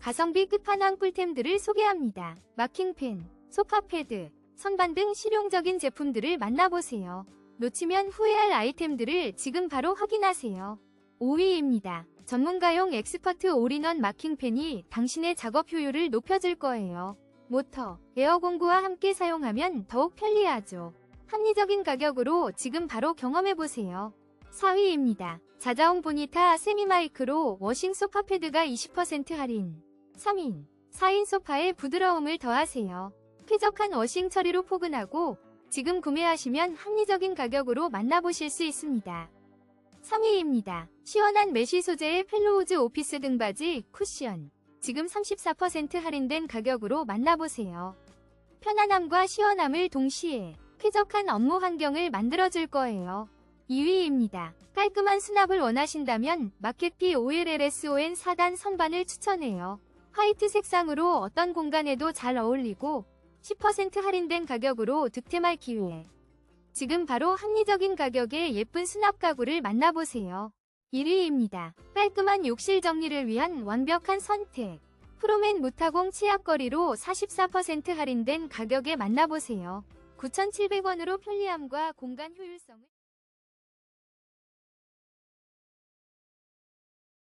가성비 끝판왕 꿀템들을 소개합니다. 마킹펜, 소파패드, 선반 등 실용적인 제품들을 만나보세요. 놓치면 후회할 아이템들을 지금 바로 확인하세요. 5위입니다. 전문가용 엑스퍼트 올인원 마킹펜이 당신의 작업 효율을 높여줄 거예요. 모터, 에어 공구와 함께 사용하면 더욱 편리하죠. 합리적인 가격으로 지금 바로 경험해보세요. 4위입니다. 자자용 보니타 세미마이크로 워싱 소파 패드가 20% 할인. 3인, 4인 소파에 부드러움을 더하세요. 쾌적한 워싱 처리로 포근하고 지금 구매하시면 합리적인 가격으로 만나보실 수 있습니다. 3위입니다. 시원한 메쉬 소재의 펠로우즈 오피스 등받이 쿠션. 지금 34% 할인된 가격으로 만나보세요. 편안함과 시원함을 동시에 쾌적한 업무 환경을 만들어줄 거예요. 2위입니다. 깔끔한 수납을 원하신다면 마켓피 OLLSON 4단 선반을 추천해요. 화이트 색상으로 어떤 공간에도 잘 어울리고 10% 할인된 가격으로 득템할 기회. 지금 바로 합리적인 가격에 예쁜 수납 가구를 만나보세요. 1위입니다. 깔끔한 욕실 정리를 위한 완벽한 선택. 프로맨 무타공 치압거리로 44% 할인된 가격에 만나보세요. 9,700원으로 편리함과 공간 효율성을